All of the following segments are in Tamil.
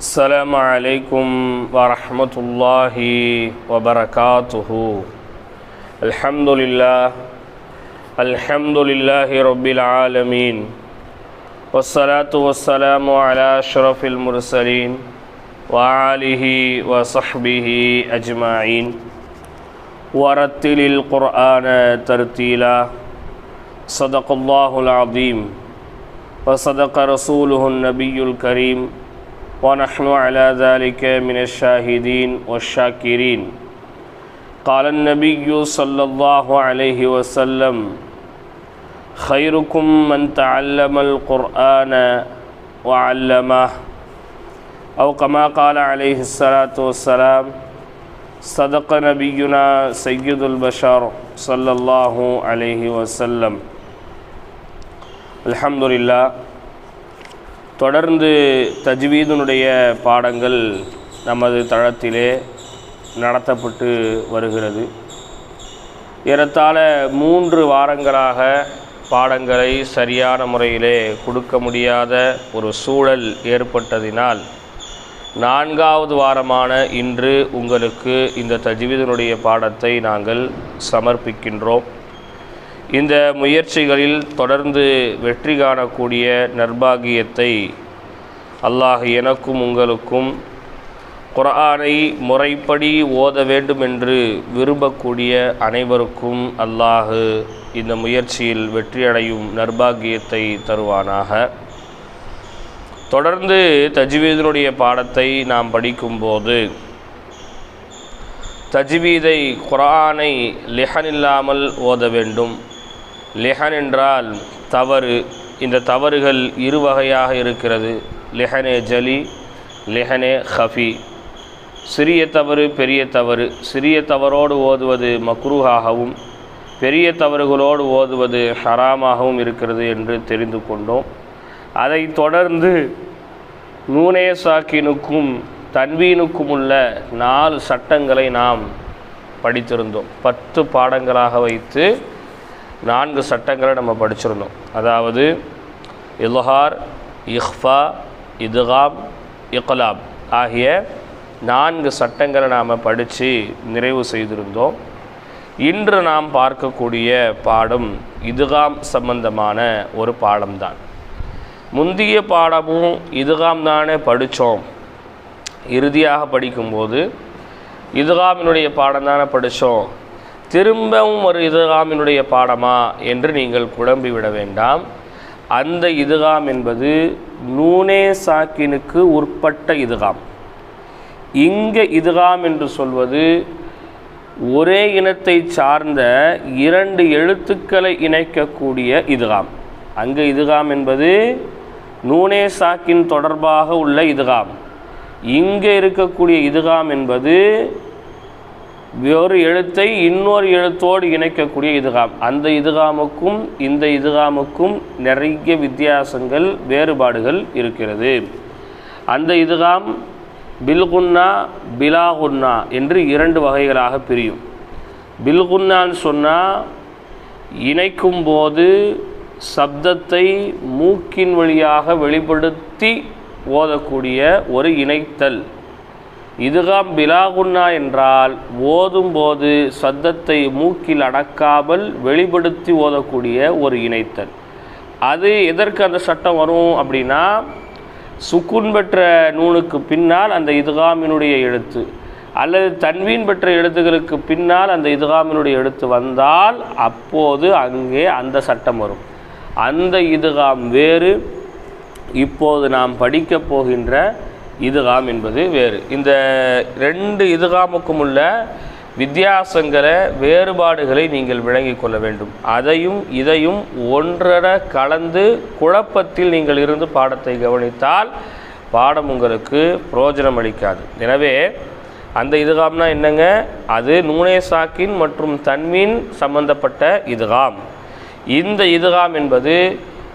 السلام عليكم ورحمة الله وبركاته. الحمد لله الحمد لله رب العالمين والصلاة والسلام على أشرف المرسلين وآله وصحبه أجمعين. ورتل القرآن ترتيلا صدق الله العظيم وصدق رسوله النبي الكريم ونحن على ذلك من الشاهدين والشاكرين. قال النبي صلى الله عليه وسلم خيركم من تعلم القرآن وعلمه. أو كما قال عليه الصلاة والسلام صدق نبينا سيد البشر صلى الله عليه وسلم. الحمد لله. தொடர்ந்து தஜ்வீதனுடைய பாடங்கள் நமது தளத்திலே நடத்தப்பட்டு வருகிறது. ஏறத்தாழ மூன்று வாரங்களாக பாடங்களை சரியான முறையிலே கொடுக்க முடியாத ஒரு சூழல் ஏற்பட்டதினால் நான்காவது வாரமான இன்று உங்களுக்கு இந்த தஜ்வீதனுடைய பாடத்தை நாங்கள் சமர்ப்பிக்கின்றோம். இந்த முயற்சிகளில் தொடர்ந்து வெற்றி காணக்கூடிய நர்பாகியத்தை அல்லாஹ் எனக்கும் உங்களுக்கும் குரானை முறைப்படி ஓத வேண்டும் என்று விரும்பக்கூடிய அனைவருக்கும் அல்லாஹு இந்த முயற்சியில் வெற்றியடையும் நர்பாகியத்தை தருவானாக. தொடர்ந்து தஜ்வீதனுடைய பாடத்தை நாம் படிக்கும்போது தஜ்வீதை குரானை லிஹனில்லாமல் ஓத வேண்டும். லெஹன் என்றால் தவறு. இந்த தவறுகள் இரு வகையாக இருக்கிறது. லெஹனே ஜலி லெஹனே ஹஃபி. சிறிய தவறு பெரிய தவறு. சிறிய தவறோடு ஓதுவது மக்ரூஹாகவும் பெரிய தவறுகளோடு ஓதுவது ஹராமாகவும் இருக்கிறது என்று தெரிந்து கொண்டோம். அதை தொடர்ந்து நூனே சாக்கினுக்கும் தன்வீனுக்கும் உள்ள நாலு சட்டங்களை நாம் படித்திருந்தோம். பத்து பாடங்களாக வைத்து நான்கு சட்டங்களை நம்ம படிச்சிருந்தோம். அதாவது இல்ஹார் இஹ்ஃபா இதுகாம் இக்லாப் ஆகிய நான்கு சட்டங்களை நாம் படித்து நிறைவு செய்திருந்தோம். இன்று நாம் பார்க்கக்கூடிய பாடம் இதுகாம் சம்பந்தமான ஒரு பாடம்தான். முந்திய பாடமும் இதுகாம் தானே படித்தோம் இறுதியாக படிக்கும்போது இதுகாமினுடைய பாடம் தானே படித்தோம் திரும்பவும் ஒரு இதுகாமினுடைய பாடமா என்று நீங்கள் குழம்பி விட வேண்டாம். அந்த இதுகாம் என்பது நூனே சாக்கினுக்கு உட்பட்ட இதுகாம். இங்கே இதுகாம் என்று சொல்வது ஒரே இனத்தை சார்ந்த இரண்டு எழுத்துக்களை இணைக்கக்கூடிய இதுகாம். அங்கே இதுகாம் என்பது நூனே சாக்கின் தொடர்பாக உள்ள இதுகாம். இங்கே இருக்கக்கூடிய இதுகாம் என்பது ஒரு எழுத்தை இன்னொரு எழுத்தோடு இணைக்கக்கூடிய இதுகாம். அந்த இதுகாமுக்கும் இந்த இதுகாமுக்கும் நிறைய வித்தியாசங்கள் வேறுபாடுகள் இருக்கிறது. அந்த இதுகாம் பில்குன்னா பிலாகுன்னா என்று இரண்டு வகைகளாக பிரியும். பில்குன்னான்னு சொன்னால் இணைக்கும் போது சப்தத்தை மூக்கின் வழியாக வெளிப்படுத்தி ஓதக்கூடிய ஒரு இணைத்தல். இதுகாம் பிலாகுன்னா என்றால் ஓதும்போது சத்தத்தை மூக்கில் அடக்காமல் வெளிப்படுத்தி ஓதக்கூடிய ஒரு இணைத்தல். அது எதற்கு அந்த சட்டம் வரும் அப்படின்னா சுக்குன் பெற்ற நூனுக்கு பின்னால் அந்த இதுகாமினுடைய எழுத்து அல்லது தன்வீன் பெற்ற எழுத்துக்களுக்கு பின்னால் அந்த இதுகாமினுடைய எழுத்து வந்தால் அப்போது அங்கே அந்த சட்டம் வரும். அந்த இதுகாம் வேறு. இப்போது நாம் படிக்கப் போகின்ற இதுகாம் என்பது வேறு. இந்த ரெண்டு இதுகாமுக்கும் உள்ள வித்தியாசங்களை வேறுபாடுகளை நீங்கள் விளங்கிக் கொள்ள வேண்டும். அதையும் இதையும் ஒன்றரை கலந்து குழப்பத்தில் நீங்கள் இருந்து பாடத்தை கவனித்தால் பாடம் உங்களுக்கு புரோஜனம் அளிக்காது. எனவே அந்த இதுகாம்னா என்னங்க? அது நூனே சாக்கின் மற்றும் தன்மீன் சம்பந்தப்பட்ட இதுகாம். இந்த இதுகாம் என்பது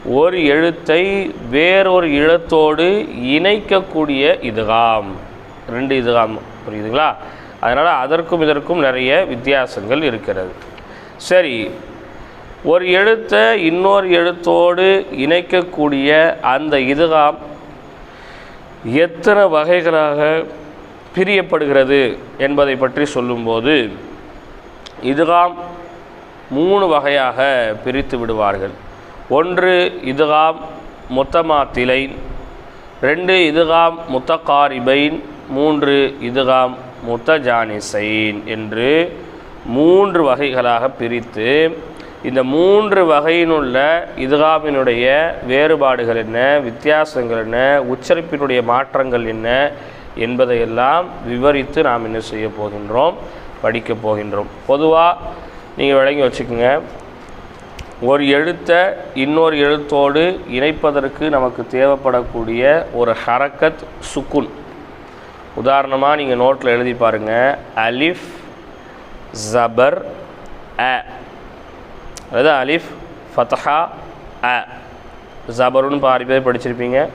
ஒரு எழுத்தை வேறொரு எழுத்தோடு இணைக்கக்கூடிய இதுகாம். ரெண்டு இதுகாம். புரியுதுங்களா? அதனால் அதற்கும் இதற்கும் நிறைய வித்தியாசங்கள் இருக்கிறது. சரி ஒரு எழுத்தை இன்னொரு எழுத்தோடு இணைக்கக்கூடிய அந்த இதுகாம் எத்தனை வகைகளாக பிரியப்படுகிறது என்பதை பற்றி சொல்லும்போது இதுகாம் மூணு வகையாக பிரித்து விடுவார்கள். ஒன்று இதுகாம் முத்தமாத்திலைன் ரெண்டு இதுகாம் முத்தகாரிபைன் மூன்று இதுகாம் முத்தஜானிசைன் என்று மூன்று வகைகளாக பிரித்து இந்த மூன்று வகையினுள்ள இதுகாமினுடைய வேறுபாடுகள் என்ன வித்தியாசங்கள் என்ன உச்சரிப்பினுடைய மாற்றங்கள் என்ன என்பதையெல்லாம் விவரித்து நாம் என்ன செய்ய போகின்றோம் படிக்கப் போகின்றோம். பொதுவாக நீங்கள் விளங்கி வச்சுக்கோங்க ஒரு எழுத்தை இன்னொரு எழுத்தோடு இணைப்பதற்கு நமக்கு தேவைப்படக்கூடிய ஒரு ஹரக்கத் சுக்குன். உதாரணமாக நீங்கள் நோட்டில் எழுதி பாருங்கள் அலிஃப் ஜபர் அ. அதாவது அலிஃப் ஃபத்ஹா அ. ஜபருன்னு பாதி பேர் படிச்சிருப்பீங்க.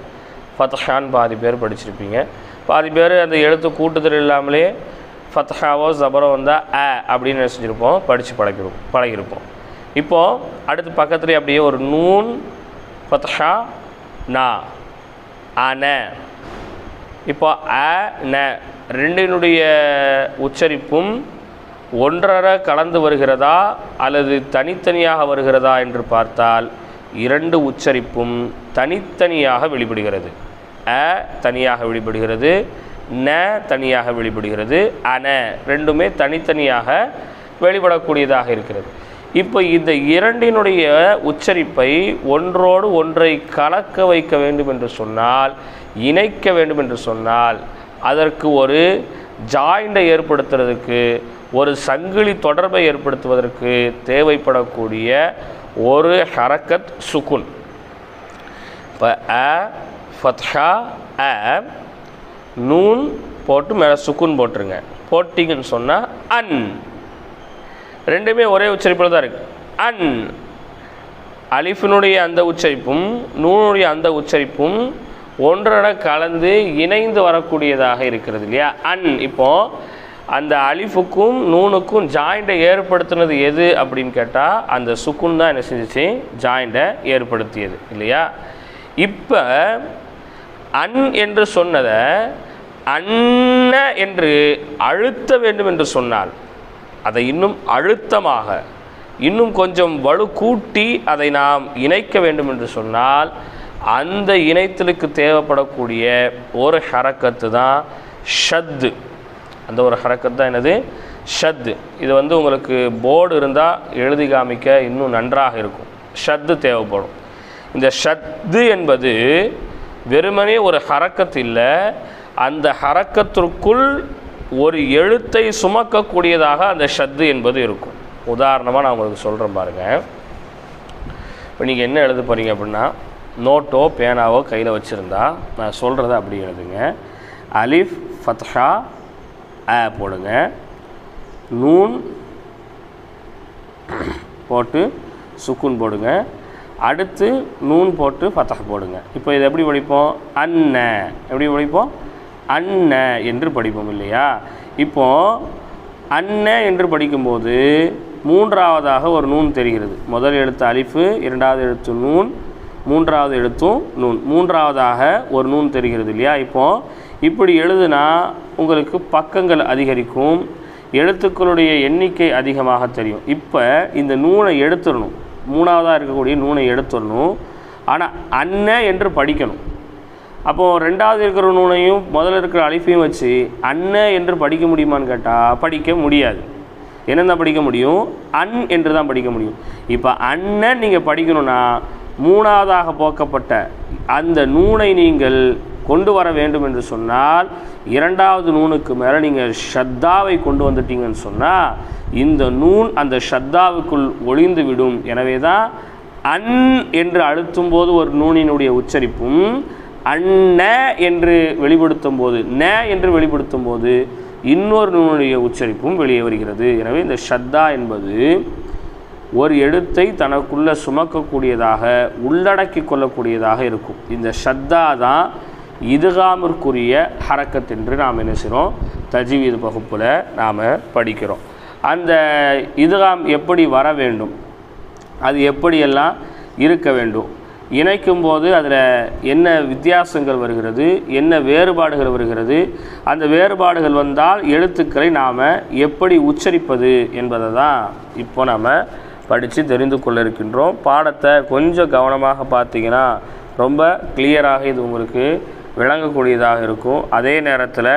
ஃபத்ஹான்னு பாதி பேர் படிச்சிருப்பீங்க. பாதி பேர் அந்த எழுத்து கூட்டுதல் இல்லாமலே ஃபத்ஹாவோ ஜபரோ வந்தால் அ அப்படின்னு நினச்சிருப்போம் படித்து பழகிருப்போம் பழகிருப்போம். இப்போது அடுத்து பக்கத்துலேயே அப்படியே ஒரு நூன் ஃபத்ஷா நா அன. இப்போ அ ந ரெண்டினுடைய உச்சரிப்பும் ஒன்றரை கலந்து வருகிறதா அல்லது தனித்தனியாக வருகிறதா என்று பார்த்தால் இரண்டு உச்சரிப்பும் தனித்தனியாக வெளிப்படுகிறது. அ தனியாக வெளிப்படுகிறது ந தனியாக வெளிப்படுகிறது அன ரெண்டுமே தனித்தனியாக வெளிப்படக்கூடியதாக இருக்கிறது. இப்போ இந்த இரண்டினுடைய உச்சரிப்பை ஒன்றோடு ஒன்றை கலக்க வைக்க வேண்டும் என்று சொன்னால் இணைக்க வேண்டும் என்று சொன்னால் அதற்கு ஒரு ஜாயிண்டை ஏற்படுத்துறதுக்கு ஒரு சங்கிலி தொடர்பை ஏற்படுத்துவதற்கு தேவைப்படக்கூடிய ஒரு ஹரக்கத் சுகுன். இப்போ அ ஃபத்ஹா அ நூன் போட்டு மேலே சுக்குன் போட்டுருங்க. போட்டிங்கன்னு சொன்னால் அன். ரெண்டுமே ஒரே உச்சரிப்பில் தான் இருக்குது அன் அலிஃபினுடைய அந்த உச்சரிப்பும் நூனுடைய அந்த உச்சரிப்பும் ஒன்றட கலந்து இணைந்து வரக்கூடியதாக இருக்கிறது இல்லையா? அன் இப்போ அந்த அலிஃபுக்கும் நூனுக்கும் ஜாயிண்டை ஏற்படுத்தினது எது அப்படின்னு கேட்டால் அந்த சுக்குன் தான் என்ன செஞ்சிச்சு? ஜாயிண்டை ஏற்படுத்தியது இல்லையா? இப்போ அன் என்று சொன்னதை அன்ன என்று அழுத்த வேண்டும் என்று சொன்னால் அதை இன்னும் அழுத்தமாக இன்னும் கொஞ்சம் வலு கூட்டி அதை நாம் இணைக்க வேண்டும் என்று சொன்னால் அந்த இணைத்தலுக்கு தேவைப்படக்கூடிய ஒரு ஹரக்கத்து தான் ஷத்து. அந்த ஒரு ஹரக்கத்து தான் என்னது? ஷத்து. இது வந்து உங்களுக்கு போர்டு இருந்தால் எழுதி காமிக்க இன்னும் நன்றாக இருக்கும். ஷத்து தேவைப்படும். இந்த ஷத்து என்பது வெறுமனே ஒரு ஹரக்கத்து இல்லை அந்த ஹரக்கத்திற்குள் ஒரு எழுத்தை சுமக்கக்கூடியதாக அந்த ஷத்து என்பது இருக்கும். உதாரணமாக நான் உங்களுக்கு சொல்கிறேன் பாருங்கள் இப்போ நீங்கள் என்ன எழுத போகிறீங்க அப்படின்னா நோட்டோ பேனாவோ கையில் வச்சுருந்தா நான் சொல்கிறத அப்படி எழுதுங்க. அலிஃப் ஃபத்ஹா ஆ போடுங்க. நூன் போட்டு சுக்குன் போடுங்க. அடுத்து நூன் போட்டு ஃபத்தஹ் போடுங்க. இப்போ இதை எப்படி படிப்போம் அன்ன. எப்படி படிப்போம் அன்ன என்று படிப்போம் இல்லையா? இப்போ அன்ன என்று படிக்கும்போது மூன்றாவதாக ஒரு நூன் தெரிகிறது. முதல் எழுத்து அலிஃபு இரண்டாவது எழுத்து நூன் மூன்றாவது எழுத்தும் நூன். மூன்றாவதாக ஒரு நூன் தெரிகிறது இல்லையா? இப்போ இப்படி எழுதுனா உங்களுக்கு பக்கங்கள் அதிகரிக்கும் எழுத்துக்களுடைய எண்ணிக்கை அதிகமாக தெரியும். இப்போ இந்த நூனை எடுத்துடணும். மூணாவதாக இருக்கக்கூடிய நூனை எடுத்துடணும். ஆனால் அன்ன என்று படிக்கணும். அப்போது ரெண்டாவது இருக்கிற நூனையும் முதல்ல இருக்கிற அழிப்பையும் வச்சு அன்ன என்று படிக்க முடியுமான்னு கேட்டால் படிக்க முடியாது. என்னென்ன படிக்க முடியும்? அன் என்று தான் படிக்க முடியும். இப்போ அண்ணன் நீங்கள் படிக்கணும்னா மூணாவதாக போக்கப்பட்ட அந்த நூனை நீங்கள் கொண்டு வர வேண்டும் என்று சொன்னால் இரண்டாவது நூனுக்கு மேலே நீங்கள் ஷத்தாவை கொண்டு வந்துட்டீங்கன்னு சொன்னால் இந்த நூன் அந்த ஷத்தாவுக்குள் ஒளிந்து விடும். எனவே தான் அன் என்று அழுத்தும் போது ஒரு நூனினுடைய உச்சரிப்பும் அண்ண என்று வெளிப்படுத்தும் போது ந என்று வெளிப்படுத்தும் போது இன்னொரு நூனுடைய உச்சரிப்பும் வெளியே வருகிறது. எனவே இந்த ஷத்தா என்பது ஒரு எழுத்தை தனக்குள்ள சுமக்கக்கூடியதாக உள்ளடக்கி கொள்ளக்கூடியதாக இருக்கும். இந்த ஷத்தா தான் இதுகாமிற்குரிய ஹரக்கத் என்று நாம் என்ன செய்கிறோம்? தஜீவீது வகுப்பில் நாம் படிக்கிறோம். அந்த இதுகாம் எப்படி வர வேண்டும்? அது எப்படியெல்லாம் இருக்க வேண்டும்? இணைக்கும் போது அதில் என்ன வித்தியாசங்கள் வருகிறது என்ன வேறுபாடுகள் வருகிறது அந்த வேறுபாடுகள் வந்தால் எழுத்துக்களை நாம் எப்படி உச்சரிப்பது என்பதை தான் இப்போ நாம் படித்து தெரிந்து கொள்ள இருக்கின்றோம். பாடத்தை கொஞ்சம் கவனமாக பார்த்தீங்கன்னா ரொம்ப கிளியராக இது உங்களுக்கு விளங்கக்கூடியதாக இருக்கும். அதே நேரத்தில்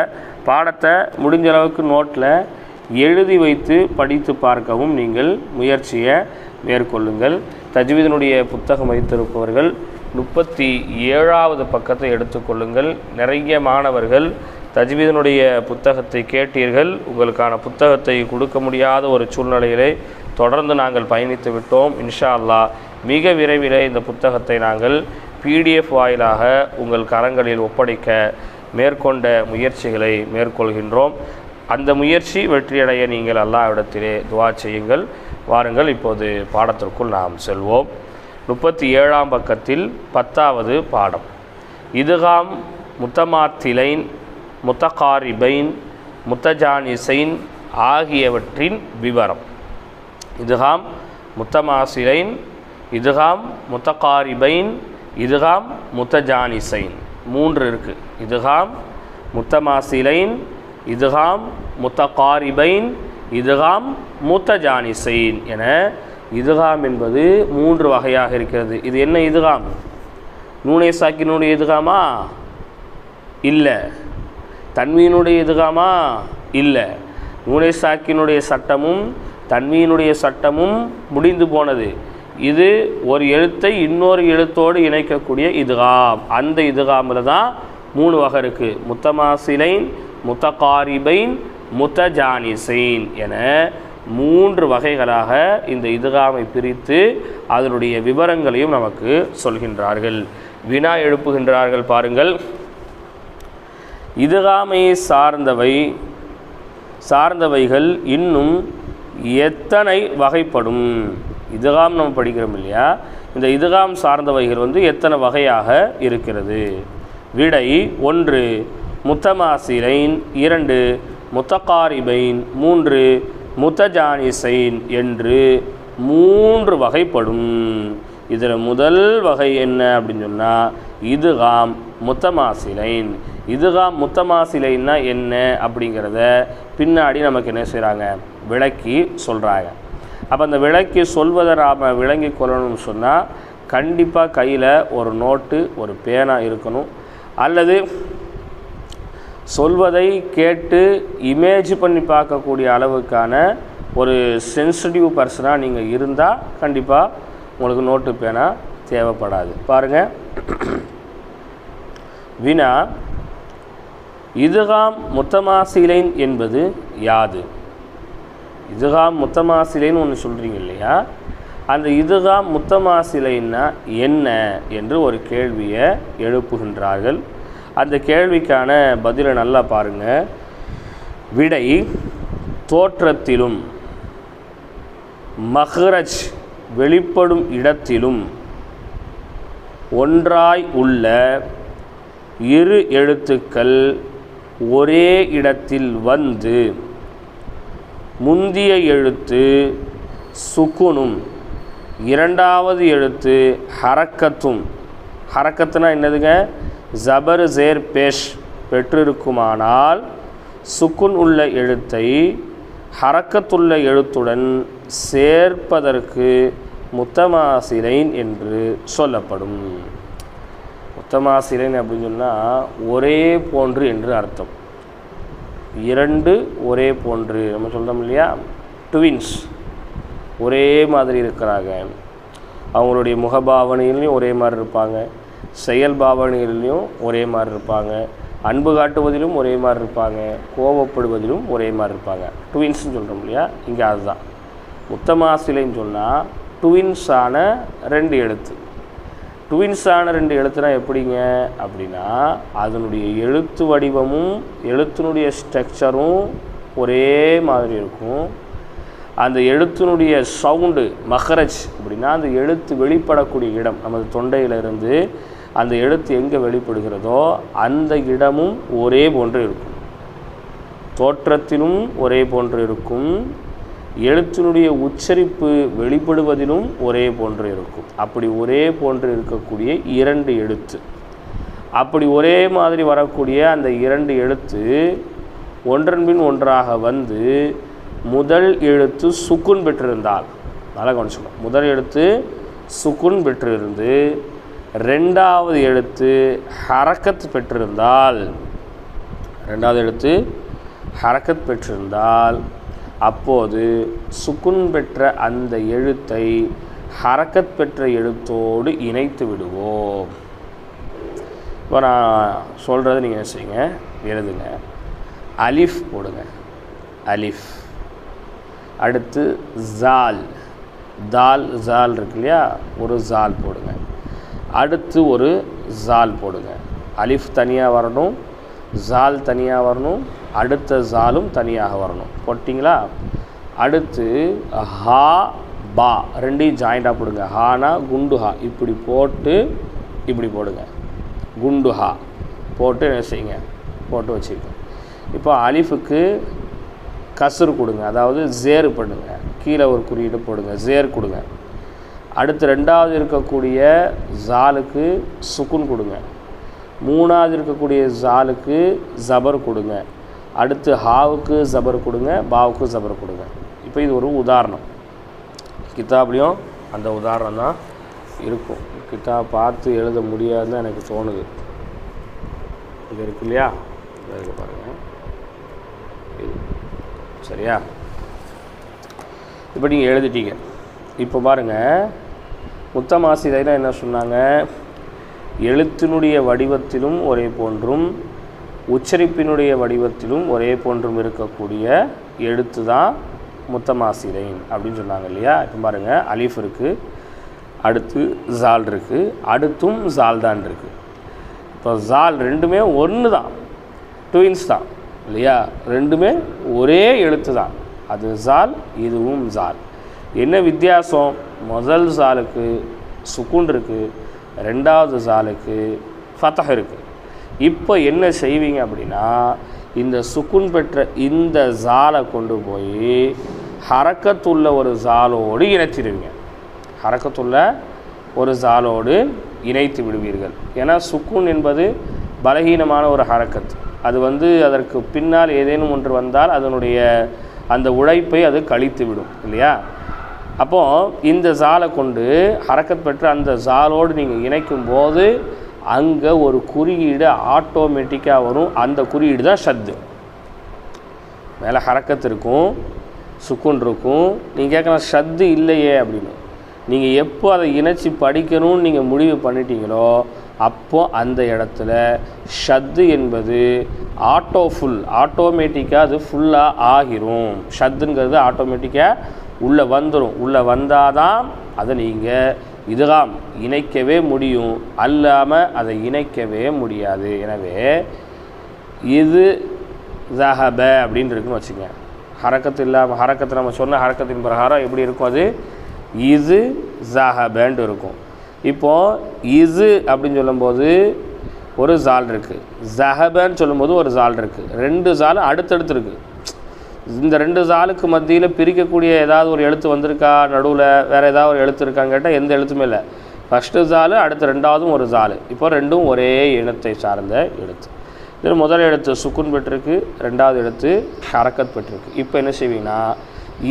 பாடத்தை முடிஞ்ச அளவுக்கு நோட்டில் எழுதி வைத்து படித்து பார்க்கவும் நீங்கள் முயற்சியை மேற்கொள்ளுங்கள். தஜ்வீதனுடைய புத்தகம் வைத்திருப்பவர்கள் முப்பத்தி ஏழாவது பக்கத்தை எடுத்துக்கொள்ளுங்கள் நிறைய மாணவர்கள் தஜ்வீதனுடைய புத்தகத்தை கேட்டீர்கள். உங்களுக்கான புத்தகத்தை கொடுக்க முடியாத ஒரு சூழ்நிலையிலே தொடர்ந்து நாங்கள் பயணித்து விட்டோம். இன்ஷா அல்லாஹ் மிக விரைவிலே இந்த புத்தகத்தை நாங்கள் பிடிஎஃப் வாயிலாக உங்கள் கரங்களில் ஒப்படைக்க மேற்கொண்ட முயற்சிகளை மேற்கொள்கின்றோம். அந்த முயற்சி வெற்றியடைய நீங்கள் அல்லாவிடத்திலே துவா செய்யுங்கள். வாருங்கள் இப்போது பாடத்திற்குள் நாம் செல்வோம். முப்பத்தி ஏழாம் பக்கத்தில் பத்தாவது பாடம். இதுகாம் முத்தமாத்திலைன் முத்தகாரிபைன் முத்தஜானிசைன் ஆகியவற்றின் விவரம். இதுகாம் முத்தமாசிலைன் இதுகாம் முத்தகாரிபைன் இதுகாம் முத்தஜானிசைன். மூன்று இருக்குது இதுகாம் முத்தமாசிலைன் இதுகாம் முத்தகாரிபைன் இதுகாம் முத்தஜானிசைன் என இதுகாம் என்பது மூன்று வகையாக இருக்கிறது. இது என்ன இதுகாம்? நூனே சாக்கினுடைய இதுகாமா? இல்லை. தன்மீனுடைய இதுகாமா? இல்லை. நூனே சாக்கினுடைய சட்டமும் தன்மீனுடைய சட்டமும் முடிந்து போனது. இது ஒரு எழுத்தை இன்னொரு எழுத்தோடு இணைக்கக்கூடிய இதுகாம். அந்த இதுகாமில் தான் மூணு வகை இருக்குது முத்தமாசிலைன் முத்தகாரிபைன் முத்தஜானிசைன் என மூன்று வகைகளாக இந்த இதுகாமை பிரித்து அதனுடைய விவரங்களையும் நமக்கு சொல்கின்றார்கள். வினா எழுப்புகின்றார்கள் பாருங்கள். இதுகாமையை சார்ந்தவை சார்ந்தவைகள் இன்னும் எத்தனை வகைப்படும்? இதுகாம் நம்ம படிக்கிறோம் இல்லையா? இந்த இதுகாம் சார்ந்தவைகள் வந்து எத்தனை வகையாக இருக்கிறது? விடை ஒன்று முத்தமாசிலைன் இரண்டு முத்தகாரிபைன் மூன்று முத்தஜானிசைன் என்று மூன்று வகைப்படும். இதில் முதல் வகை என்ன அப்படின்னு சொன்னால் இதுகாம் முத்தமாசிலைன் இதுகாம் முத்தமாசிலைன்னா என்ன அப்படிங்கிறத பின்னாடி நமக்கு என்ன செய்கிறாங்க விளக்கி சொல்கிறாங்க அப்போ அந்த விளக்கி சொல்வதை நாம் விளங்கி கொள்ளணும்னு சொன்னால் கண்டிப்பாக கையில் ஒரு நோட்டு ஒரு பேனா இருக்கணும். அல்லது சொல்வதை கேட்டு இமேஜ் பண்ணி பார்க்கக்கூடிய அளவுக்கான ஒரு சென்சிட்டிவ் பர்சனாக நீங்கள் இருந்தால் கண்டிப்பாக உங்களுக்கு நோட்டு பேனா தேவைப்படாது. பாருங்கள் வினா இதுகாம் முத்தமாசிலைன் என்பது யாது? இதுகாம் முத்தமாசிலைன்னு ஒன்று சொல்கிறீங்க இல்லையா? அந்த இதுகாம் முத்தமாசிலைன்னா என்ன? என்று ஒரு கேள்வியை எழுப்புகின்றார்கள். அந்த கேள்விக்கான பதிலை நல்லா பாருங்கள் விடை தோற்றத்திலும் மஹ்ரஜ் வெளிப்படும் இடத்திலும் ஒன்றாய் உள்ள இரு எழுத்துக்கள் ஒரே இடத்தில் வந்து முந்திய எழுத்து சுக்குனும் இரண்டாவது எழுத்து ஹரக்கத்தும். ஹரக்கத்துனா என்னதுங்க? ஜபர் ஜேர் பேஷ் பெற்றிருக்குமானால் சுக்குன் உள்ள எழுத்தை ஹரக்கத்துள்ள எழுத்துடன் சேர்ப்பதற்கு முத்தமாசிலைன் என்று சொல்லப்படும். முத்தமாசிலைன் அப்படின்னு சொன்னால் ஒரே போன்று என்று அர்த்தம். இரண்டு ஒரே போன்று நம்ம சொல்கிறோம் இல்லையா? ட்வின்ஸ் ஒரே மாதிரி இருக்கிறாங்க. அவங்களுடைய முகபாவனையிலையும் ஒரே மாதிரி இருப்பாங்க. செயல் பாவனைகளிலும் ஒரே மாதிரி இருப்பாங்க. அன்பு காட்டுவதிலும் ஒரே மாதிரி இருப்பாங்க. கோவப்படுவதிலும் ஒரே மாதிரி இருப்பாங்க. ட்வின்ஸ்னு சொல்கிறோம் இல்லையா? இங்கே அதுதான். முத்தமாசிலைன்னு சொன்னால் ட்வின்ஸான ரெண்டு எழுத்து. ட்வின்ஸான ரெண்டு எழுத்துனா எப்படிங்க? அப்படின்னா அதனுடைய எழுத்து வடிவமும் எழுத்தினுடைய ஸ்ட்ரக்சரும் ஒரே மாதிரி இருக்கும். அந்த எழுத்தினுடைய சவுண்டு மஹரஜ் அப்படின்னா அந்த எழுத்து வெளிப்படக்கூடிய இடம் நமது தொண்டையிலிருந்து அந்த எழுத்து எங்கே வெளிப்படுகிறதோ அந்த இடமும் ஒரே போன்று இருக்கும். தோற்றத்திலும் ஒரே போன்று இருக்கும். எழுத்தினுடைய உச்சரிப்பு வெளிப்படுவதிலும் ஒரே போன்று இருக்கும். அப்படி ஒரே போன்று இருக்கக்கூடிய இரண்டு எழுத்து. அப்படி ஒரே மாதிரி வரக்கூடிய அந்த இரண்டு எழுத்து ஒன்றன் பின் ஒன்றாக வந்து முதல் எழுத்து சுக்குன் பெற்றிருந்தால். நல்லா கவனிச்சுக்கணும். முதல் எழுத்து சுக்குன் பெற்றிருந்து ரெண்டாவது எழுத்து ஹரக்கத் பெற்றிருந்தால். ரெண்டாவது எழுத்து ஹரக்கத் பெற்றிருந்தால். அப்போது சுக்குன் பெற்ற அந்த எழுத்தை ஹரக்கத் பெற்ற எழுத்தோடு இணைத்து விடுவோம். இப்போ நான் சொல்கிறத நீங்கள் என்ன செய்யுங்க எழுதுங்க. அலிஃப் போடுங்க. அலிஃப். அடுத்து ஜால் தால் ஜால் இருக்கு இல்லையா? ஒரு ஜால் போடுங்க. அடுத்து ஒரு ஜால் போடுங்க. அலிஃப் தனியாக வரணும் ஜால் தனியாக வரணும் அடுத்த ஜாலும் தனியாக வரணும். போட்டிங்களா? அடுத்து ஹா பா ரெண்டையும் ஜாயிண்டாக போடுங்க. ஹானா குண்டு ஹா. இப்படி போட்டு இப்படி போடுங்க. குண்டு ஹா. போட்டு என்ன செய்யுங்க? போட்டு வச்சுக்கோங்க. இப்போ அலிஃபுக்கு கசுறு கொடுங்க. அதாவது ஜேர் பண்ணுங்க. கீழே ஒரு குறியீடு போடுங்க. ஜேர் கொடுங்க. அடுத்து ரெண்டாவது இருக்கக்கூடிய ஜாலுக்கு சுக்குன் கொடுங்க. மூணாவது இருக்கக்கூடிய ஜாலுக்கு ஜபர் கொடுங்க. அடுத்து ஹாவுக்கு ஜபர் கொடுங்க பாவுக்கு ஜபர் கொடுங்க. இப்போ இது ஒரு உதாரணம். கித்தாப்லேயும் அந்த உதாரணம் தான் இருக்கும். கிட்டா பார்த்து எழுத முடியாதுன்னு எனக்கு தோணுது. இது இருக்கு இல்லையா? இருக்கு பாருங்கள் இது. சரியா? இப்போ நீங்கள் எழுதிட்டீங்க. இப்போ பாருங்கள் முத்தமாசிதைனா என்ன சொன்னாங்க? எழுத்தினுடைய வடிவத்திலும் ஒரே போன்றும் உச்சரிப்பினுடைய வடிவத்திலும் ஒரே போன்றும் இருக்கக்கூடிய எழுத்து தான் முத்தமாசிதைன் அப்படின்னு சொன்னாங்க இல்லையா? இப்போ பாருங்கள் அலிஃப் இருக்குது அடுத்து ஜால் இருக்குது அடுத்தும் ஜால் தான் இருக்குது இப்போ ஜால் ரெண்டுமே ஒன்று தான் ட்வின்ஸ் தான் இல்லையா? ரெண்டுமே ஒரே எழுத்து தான். அது ஜால் இதுவும் ஜால். என்ன வித்தியாசம்? முதல் சாலுக்கு சுக்குன் இருக்குது ரெண்டாவது சாலுக்கு ஃபத்தஹ் இருக்குது இப்போ என்ன செய்வீங்க அப்படின்னா இந்த சுக்குன் பெற்ற இந்த ஜாலை கொண்டு போய் ஹரக்கத்துள்ள ஒரு ஜாலோடு இணைத்திடுவீங்க. ஹரக்கத்துள்ள ஒரு ஜாலோடு இணைத்து விடுவீர்கள். ஏன்னா சுக்குன் என்பது பலகீனமான ஒரு ஹரக்கத். அது வந்து அதற்கு பின்னால் ஏதேனும் ஒன்று வந்தால் அதனுடைய அந்த உழைப்பை அது கழித்து விடும் இல்லையா? அப்போது இந்த ஜாலை கொண்டு ஹரக்கத் பெற்று அந்த ஜாலோடு நீங்கள் இணைக்கும் போது அங்கே ஒரு குறியீடு ஆட்டோமேட்டிக்காக வரும். அந்த குறியீடு தான் ஷத்து மேலே ஹரக்கத் இருக்கும் சுக்குன் இருக்கும். நீங்கள் கேட்கலாம் ஷத்து இல்லையே அப்படின்னு. நீங்கள் எப்போ அதை இணைச்சி படிக்கணும்னு நீங்கள் முடிவு பண்ணிட்டீங்களோ அப்போ அந்த இடத்துல ஷத்து என்பது ஆட்டோ ஃபுல் ஆட்டோமேட்டிக்காக அது ஃபுல்லாக ஆகிரும். ஷத்துங்கிறது ஆட்டோமேட்டிக்காக உள்ளே வந்துடும் உள்ளே வந்தால் தான் அதை நீங்கள் இதுகாம் இணைக்கவே முடியும். அல்லாமல் அதை இணைக்கவே முடியாது. எனவே இது ஜஹப அப்படின்னு இருக்குன்னு வச்சுங்க ஹரக்கத்து இல்லாமல் ஹரக்கத்தை நம்ம சொன்ன ஹரக்கத்தின் பிரகாரம் எப்படி இருக்கும் அது? இது ஜஹபேன்ட்டு இருக்கும். இப்போது இது அப்படின்னு சொல்லும்போது ஒரு ஜால் இருக்குது ஜஹபேன்னு சொல்லும்போது ஒரு ஜால் இருக்குது ரெண்டு ஜால் அடுத்தடுத்து இருக்குது இந்த ரெண்டு சாலுக்கு மத்தியில் பிரிக்கக்கூடிய ஏதாவது ஒரு எழுத்து வந்திருக்கா? நடுவில் வேறு ஏதாவது ஒரு எழுத்து இருக்கான்னு கேட்டால் எந்த எழுத்துமே இல்லை. ஃபஸ்ட்டு ஜாலு அடுத்து ரெண்டாவதும் ஒரு ஜாலு இப்போ ரெண்டும் ஒரே இனத்தை சார்ந்த எழுத்து. இதில் முதல் எழுத்து சுக்குன் பெற்றிருக்கு ரெண்டாவது எழுத்து ஹரக்கத் பெற்றிருக்கு. இப்போ என்ன செய்வீங்கன்னா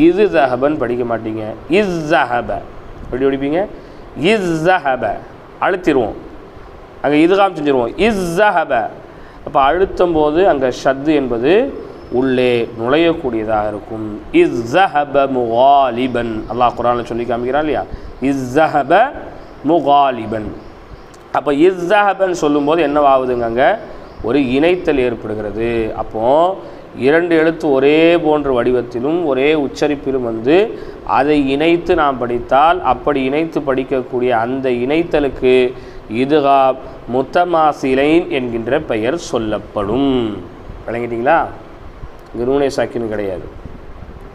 இது ஜஹபன் படிக்க மாட்டீங்க. இஸ் ஜஹப எப்படி படிப்பீங்க? இஸ் ஜஹப அழுத்திடுவோம் அங்கே இதுகாம் செஞ்சுருவோம். இஸ் ஜஹப அப்போ அழுத்தும் போது அங்கே ஷத்து என்பது உள்ளே நுழையக்கூடியதாக இருக்கும். இஸ் ஜஹப முகாலிபன். அல்லாஹ் குரானில் சொல்லி காமிக்கிறான் இல்லையா? இஸ் ஜஹப முகாலிபன். அப்போ இஸ் ஜஹபன் சொல்லும்போது என்னவாகுதுங்க அங்கே? ஒரு இணைத்தல் ஏற்படுகிறது. அப்போது இரண்டு எழுத்து ஒரே போன்ற வடிவத்திலும் ஒரே உச்சரிப்பிலும் வந்து அதை இணைத்து நாம் படித்தால் அப்படி இணைத்து படிக்கக்கூடிய அந்த இணைத்தலுக்கு இதுகா முத்தமாசிலைன் என்கின்ற பெயர் சொல்லப்படும். விளங்கிட்டீங்களா? இங்கே நூனே சாக்கின்னு கிடையாது.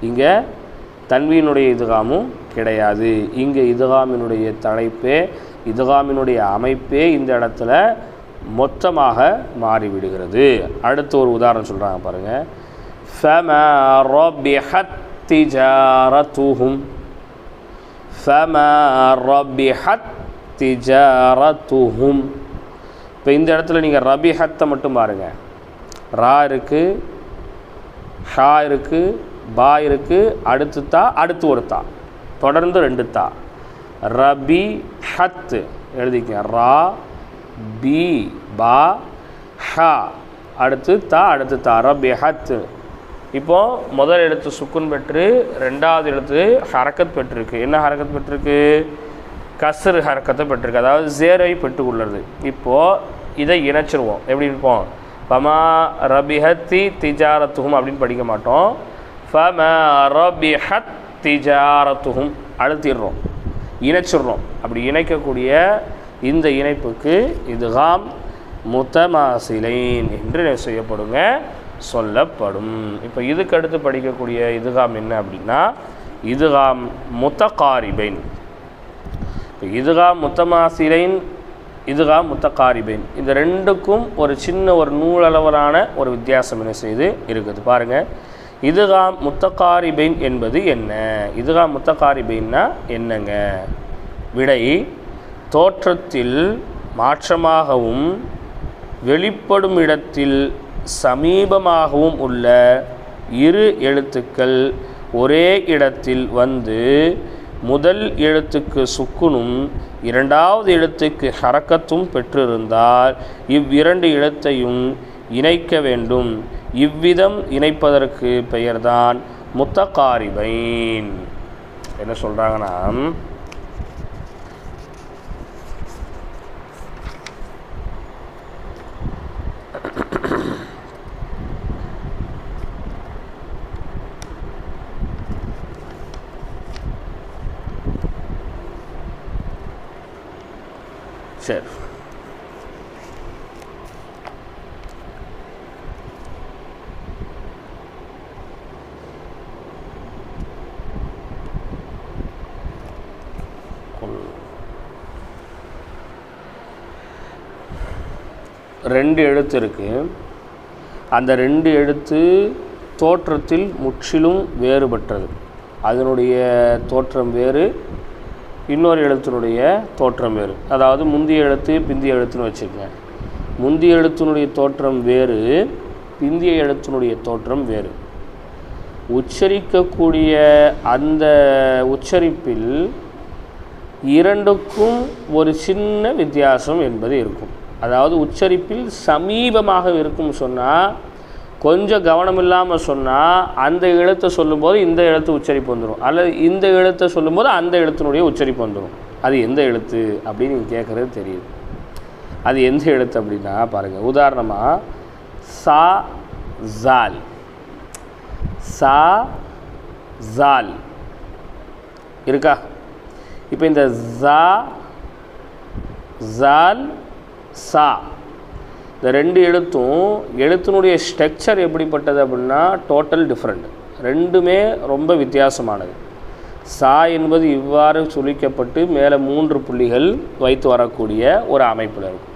இங்கே தன்வியினுடைய இதுகாமும் கிடையாது. இங்கே இதுகாமினுடைய தலைப்பே இதுகாமினுடைய அமைப்பே இந்த இடத்துல மொத்தமாக மாறிவிடுகிறது. அடுத்து ஒரு உதாரணம் சொல்கிறாங்க பாருங்கள் ஃபம ரபிஹத் திஜாரத்துஹும். ஃபமா ரபிஹத் திஜாரத்துஹும். இப்போ இந்த இடத்துல நீங்கள் ரபிஹத்தை மட்டும் பாருங்கள் ரா இருக்குது ஷா இருக்குது பா இருக்குது அடுத்து தா அடுத்து ஒரு தா. தொடர்ந்து ரெண்டு தா. ரபி ஹத்து எழுதிக்க ரா பி பா ஹா. அடுத்து தா அடுத்து தா. ரபி ஹத்து இப்போ முதல் எழுத்து சுக்குன் பெற்று ரெண்டாவது எழுத்து ஹரக்கத் பெற்றிருக்கு. என்ன ஹரக்கத் பெற்றிருக்கு? கசரு ஹரக்கத்தை பெற்றிருக்கு. அதாவது ஜேரை பெற்றுக்கொள்ளுறது இப்போது இதை இணைச்சிருவோம். எப்படி இருப்போம்? ஃபமா ரபிஹத்தி திஜாரத்துகும் அப்படின்னு படிக்க மாட்டோம். ஃபம ரபிஹத் திஜாரத்துகும் அழுத்திடுறோம். இணைச்சிடுறோம். அப்படி இணைக்கக்கூடிய இந்த இணைப்புக்கு இதுகாம் முத்தமாசிலைன் என்று செய்யப்படுங்க சொல்லப்படும். இப்போ இதுக்கு அடுத்து படிக்கக்கூடிய இதுகாம் என்ன அப்படின்னா இதுகாம் முத்தகாரிபைன். இப்போ இதுகாம் முத்தமாசிலைன் இதுகா முத்தகாரிபைன். இந்த ரெண்டுக்கும் ஒரு சின்ன ஒரு நூலளவரான ஒரு வித்தியாசம் என்ன செய்து இருக்குது? பாருங்கள் இதுகா முத்தகாரிபைன் என்பது என்ன? இதுகா முத்தகாரிபைன்னா என்னங்க? விடை தோற்றத்தில் மாற்றமாகவும் வெளிப்படும் இடத்தில் சமீபமாகவும் உள்ள இரு எழுத்துக்கள் ஒரே இடத்தில் வந்து முதல் எழுத்துக்கு சுக்குனும் இரண்டாவது எழுத்துக்கு ஹரக்கத்தும் பெற்றிருந்தால் இவ்விரண்டு எழுத்தையும் இணைக்க வேண்டும். இவ்விதம் இணைப்பதற்கு பெயர்தான் முத்தகாரிபைன். என்ன சொல்கிறாங்கன்னா சரி ரெண்டு எழுத்து இருக்குது அந்த ரெண்டு எழுத்து தோற்றத்தில் முற்றிலும் வேறுபட்டது. அதனுடைய தோற்றம் வேறு இன்னொரு எழுத்தினுடைய தோற்றம் வேறு. அதாவது முந்திய எழுத்து பிந்திய எழுத்துன்னு வச்சுக்கோங்க. முந்திய எழுத்தினுடைய தோற்றம் வேறு பிந்திய எழுத்தினுடைய தோற்றம் வேறு. உச்சரிக்கக்கூடிய அந்த உச்சரிப்பில் இரண்டுக்கும் ஒரு சின்ன வித்தியாசம் என்பது இருக்கும். அதாவது உச்சரிப்பில் சமீபமாக இருக்கும் சொன்னால் கொஞ்சம் கவனம் இல்லாமல் சொன்னால் அந்த எழுத்தை சொல்லும்போது இந்த எழுத்து உச்சரிப்பு வந்துடும் அல்லது இந்த எழுத்தை சொல்லும்போது அந்த எழுத்தினுடைய உச்சரிப்பு வந்துடும் அது எந்த எழுத்து அப்படின்னு நீங்கள் கேட்குறது தெரியுது. அது எந்த எழுத்து அப்படின்னா பாருங்கள் உதாரணமாக சா ஜால் சா ஜால் இருக்கா? இப்போ இந்த ஜா ஜால் சா. இந்த ரெண்டு எழுத்தும் எழுத்தினுடைய ஸ்ட்ரக்சர் எப்படிப்பட்டது அப்படின்னா டோட்டல் டிஃப்ரெண்ட் ரெண்டுமே ரொம்ப வித்தியாசமானது. சா என்பது இவ்வாறு சுழிக்கப்பட்டு மேலே மூன்று புள்ளிகள் வைத்து வரக்கூடிய ஒரு அமைப்பில் இருக்கும்.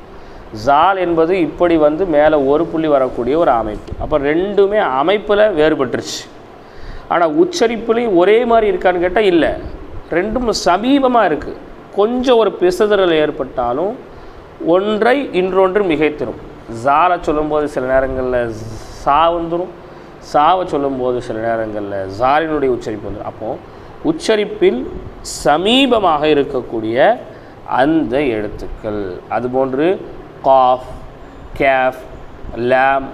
ஜால் என்பது இப்படி வந்து மேலே ஒரு புள்ளி வரக்கூடிய ஒரு அமைப்பு. அப்போ ரெண்டுமே அமைப்பில் வேறுபட்டுருச்சு. ஆனால் உச்சரிப்புலையும் ஒரே மாதிரி இருக்கான்னு கேட்டால் இல்லை. ரெண்டும் சமீபமாக இருக்குது கொஞ்சம் ஒரு பிசதறல் ஏற்பட்டாலும் ஒன்றை இன்றொன்று மிகைத்திரும். ஜார சொல்லும்போது சில நேரங்களில் சா வந்துடும் சாவை சொல்லும்போது சில நேரங்களில் ஜாலினுடைய உச்சரிப்பு வந்துடும் அப்போது உச்சரிப்பில் சமீபமாக இருக்கக்கூடிய அந்த எழுத்துக்கள். அதுபோன்று காஃப் கேஃப் லேம்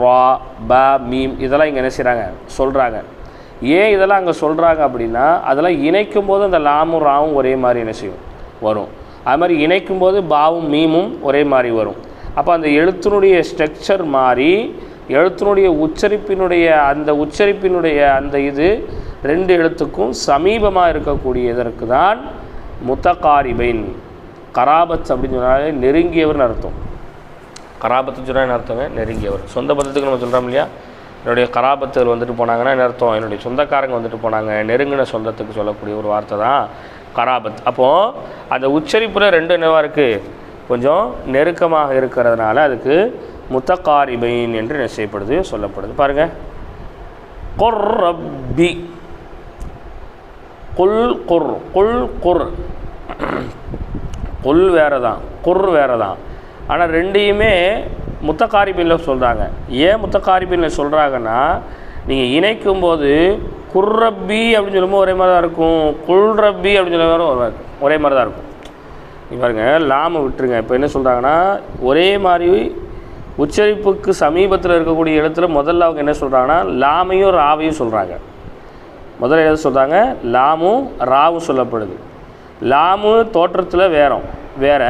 ரா ப மீம் இதெல்லாம் இங்கே என்ன செய்கிறாங்க சொல்கிறாங்க ஏன் இதெல்லாம் அங்கே சொல்கிறாங்க அப்படின்னா அதெல்லாம் இணைக்கும் போது அந்த லாமும் ராவும் ஒரே மாதிரி என்ன செய்யும்? வரும். அது மாதிரி இணைக்கும் போது பாவும் மீமும் ஒரே மாதிரி வரும். அப்போ அந்த எழுத்தினுடைய ஸ்ட்ரக்சர் மாறி எழுத்தினுடைய உச்சரிப்பினுடைய அந்த உச்சரிப்பினுடைய அந்த இது ரெண்டு எழுத்துக்கும் சமீபமாக இருக்கக்கூடிய இதற்கு தான் முத்தகாரிபைன் கராபத் அப்படின்னு சொன்னாலே நெருங்கியவர்னு அர்த்தம். கராபத்து சொன்னால் என்ன அர்த்தங்க? நெருங்கியவர். சொந்த பந்தத்துக்கு நம்ம சொல்கிறோம் இல்லையா? என்னுடைய கராபத்துகள் வந்துட்டு போனாங்கன்னா என்ன அர்த்தம்? என்னுடைய சொந்தக்காரங்க வந்துட்டு போனாங்க. நெருங்கின சொந்தத்துக்கு சொல்லக்கூடிய ஒரு வார்த்தை தான் கராபத். அப்போது அந்த உச்சரிப்பில் ரெண்டு என்னவாக இருக்குது கொஞ்சம் நெருக்கமாக இருக்கிறதுனால அதுக்கு முத்தகாரிபைன் என்று நிச்சயப்படுது சொல்லப்படுது. பாருங்கள் கொர்ரப்பி குல் குர் குல் குர். குல் வேறு தான் குர் வேறு தான் ஆனால் ரெண்டையுமே முத்தக்காரிபின்ல சொல்கிறாங்க ஏன் முத்தக்காரிபின்ல சொல்கிறாங்கன்னா நீங்கள் இணைக்கும் போது குர்ரப்பி அப்படின்னு சொல்லும்போது ஒரே மாதிரி தான் இருக்கும் குல்ரப்பி அப்படின்னு சொல்லும்போது ஒரே மாதிரி தான் இருக்கும். பாருங்க லாமை விட்டுருங்க. இப்போ என்ன சொல்கிறாங்கன்னா ஒரே மாதிரி உச்சரிப்புக்கு சமீபத்தில் இருக்கக்கூடிய இடத்துல முதல்ல அவங்க என்ன சொல்கிறாங்கன்னா லாமையும் ராவையும் சொல்கிறாங்க முதல்ல எதை சொல்கிறாங்க லாமும் ராவும் சொல்லப்படுது. லாமு தோற்றத்தில் வேறும் வேற.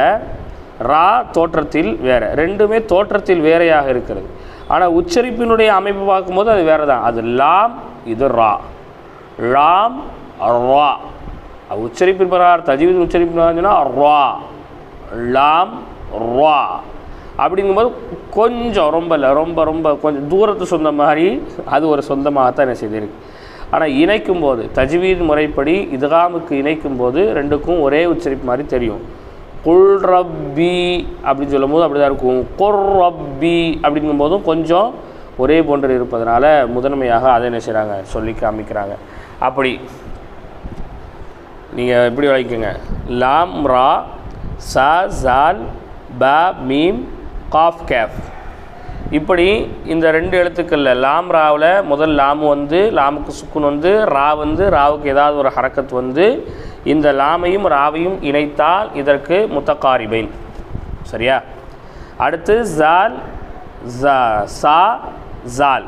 ரா தோற்றத்தில் வேற. ரெண்டுமே தோற்றத்தில் வேறையாக இருக்கிறது. ஆனால் உச்சரிப்பினுடைய அமைப்பு பார்க்கும்போது அது வேறு தான் அது லாம் இது ரா. லாம் ரா. உச்சரிப்பின் பிரகாரம் தஜீவின் உச்சரிப்பின் பார்த்தீங்கன்னா ரா. லாம் ரா. அப்படிங்கும்போது கொஞ்சம் ரொம்ப இல்லை ரொம்ப ரொம்ப கொஞ்சம் தூரத்து சொந்த மாதிரி அது ஒரு சொந்தமாகத்தான் என்ன செய்திருக்கு. ஆனால் இணைக்கும் போது தஜ்வீத் முறைப்படி இதுகாமுக்கு இணைக்கும் போது ரெண்டுக்கும் ஒரே உச்சரிப்பு மாதிரி தெரியும். குல் ரப்பி அப்படின்னு சொல்லும்போது அப்படி தான் இருக்கும். குர் ரப்பி அப்படிங்கும்போதும் கொஞ்சம் ஒரே போன்று இருப்பதனால முதன்மையாக அதை என்ன செய்கிறாங்க சொல்லி காமிக்கிறாங்க. அப்படி நீங்கள் எப்படி வாங்கிக்கோங்க லாம் ரா சா ஜால் ப மீம் காஃப் கேஃப். இப்படி இந்த ரெண்டு எழுத்துக்களில் லாம் ராவில் முதல் லாமு வந்து லாமுக்கு சுக்குன் வந்து ரா வந்து ராவுக்கு ஏதாவது ஒரு ஹரக்கத் வந்து இந்த லாமையும் ராவையும் இணைத்தால் இதற்கு முத்தக்காரிபைன். சரியா? அடுத்து ஜால் சா ஜால்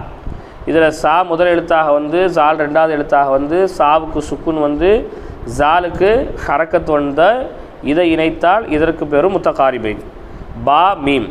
இதில் சா முதல் எழுத்தாக வந்து ஜால் ரெண்டாவது எழுத்தாக வந்து சாவுக்கு சுக்குன் வந்து ஜாலுக்கு ஹரக்கத் வந்த இதை இணைத்தால் இதற்கு பேரும் முத்தக்காரிபைன் பா மீம்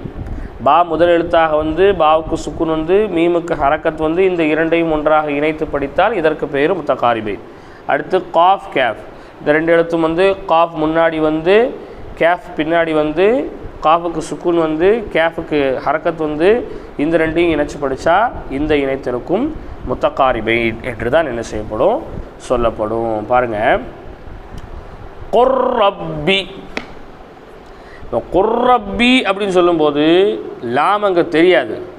பா முதல் எழுத்தாக வந்து பாவுக்கு சுக்குன் வந்து மீமுக்கு ஹரக்கத் வந்து இந்த இரண்டையும் ஒன்றாக இணைத்து படித்தால் இதற்கு பெயர் முத்தகாரிபை அடுத்து காஃப் கேஃப் இந்த ரெண்டு எழுத்தும் வந்து காஃப் முன்னாடி வந்து கேஃப் பின்னாடி வந்து காஃபுக்கு சுக்குன் வந்து கேஃபுக்கு ஹரக்கத் வந்து இந்த ரெண்டையும் இணைச்சு படித்தா இந்த இணைத்திருக்கும் முத்தக்காரிபை என்று தான் என்ன செய்யப்படும்? சொல்லப்படும். பாருங்கள் கொர்ரப்பி இப்போ குர்ரப்பி அப்படின்னு சொல்லும்போது லாம் அங்கே தெரியாது.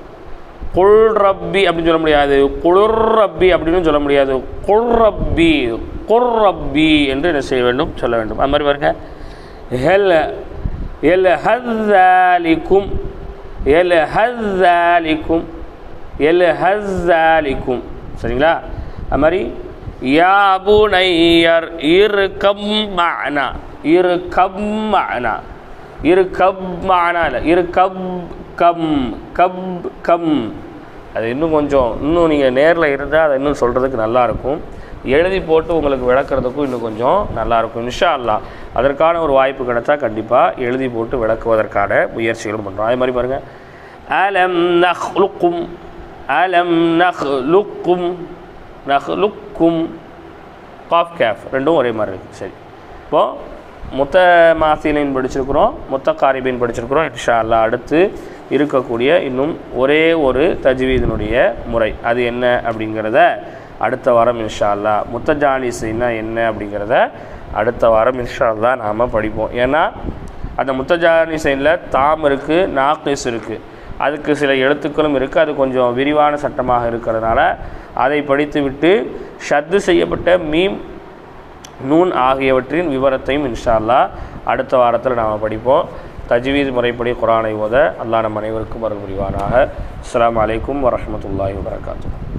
குல்ரப்பி அப்படின்னு சொல்ல முடியாது. குளிர்ரப்பி அப்படின்னு சொல்ல முடியாது. குர்ரப்பி குர்ரப்பி என்று என்ன செய்ய வேண்டும்? சொல்ல வேண்டும். அது மாதிரி பாருங்க. ஹெல் எல் ஹஸ்ஸாலிக்கும் எல் ஹஸ்ஸாலிக்கும் எல் ஹஸ்ஸாலிக்கும். சரிங்களா? அது மாதிரி யா புனையர் இரு கம் மஅனா இரு கம் மஅனா இரு கப் மானா இல்லை இரு கப் கம் கப் கம். அது இன்னும் கொஞ்சம் இன்னும் நீங்கள் நேரில் இருந்தால் அதை இன்னும் சொல்கிறதுக்கு நல்லாயிருக்கும் எழுதி போட்டு உங்களுக்கு விளக்குறதுக்கும் இன்னும் கொஞ்சம் நல்லாயிருக்கும் இன்ஷா அல்லாஹ் அதற்கான ஒரு வாய்ப்பு கிடைச்சா கண்டிப்பாக எழுதி போட்டு விளக்குவதற்கான முயற்சிகளும் பண்ணுறோம். அதே மாதிரி பாருங்கள் அலம் நஹ்லுக்கும் அலம் நஹ்லுக்கும் கும் காஃப் கேஃப் ரெண்டும் ஒரே மாதிரி இருக்குது சரி. இப்போது மொத்த மாசிலின் படிச்சிருக்கிறோம் மொத்த காரிபின் படிச்சிருக்கிறோம். இன்ஷா அடுத்து இருக்கக்கூடிய இன்னும் ஒரே ஒரு தஜ்வீதனுடைய முறை. அது என்ன அப்படிங்கிறத அடுத்த வாரம் இன்ஷா முத்த ஜானிசைன்னா என்ன அப்படிங்கிறத அடுத்த வாரம் இன்ஷா அல்லாஹ் நாம் படிப்போம். ஏன்னா அந்த முத்தஜானிசைனில் தாம் இருக்குது நாக்கிஸ் இருக்குது அதுக்கு சில எழுத்துக்களும் இருக்குது அது கொஞ்சம் விரிவான சட்டமாக இருக்கிறதுனால அதை படித்துவிட்டு ஷத்து செய்யப்பட்ட மீம் நூன் ஆகியவற்றின் விவரத்தையும் இன்ஷா அல்லாஹ் அடுத்த வாரத்தில் நாம் படிப்போம். தஜ்வீத் முறைப்படி குரானை ஓத அல்லா நம் அனைவருக்கும் அருள் புரிவானாக. அஸ்லாம் வலைக்கம் வரமத்துல்லாஹி வபரகாத்துஹு.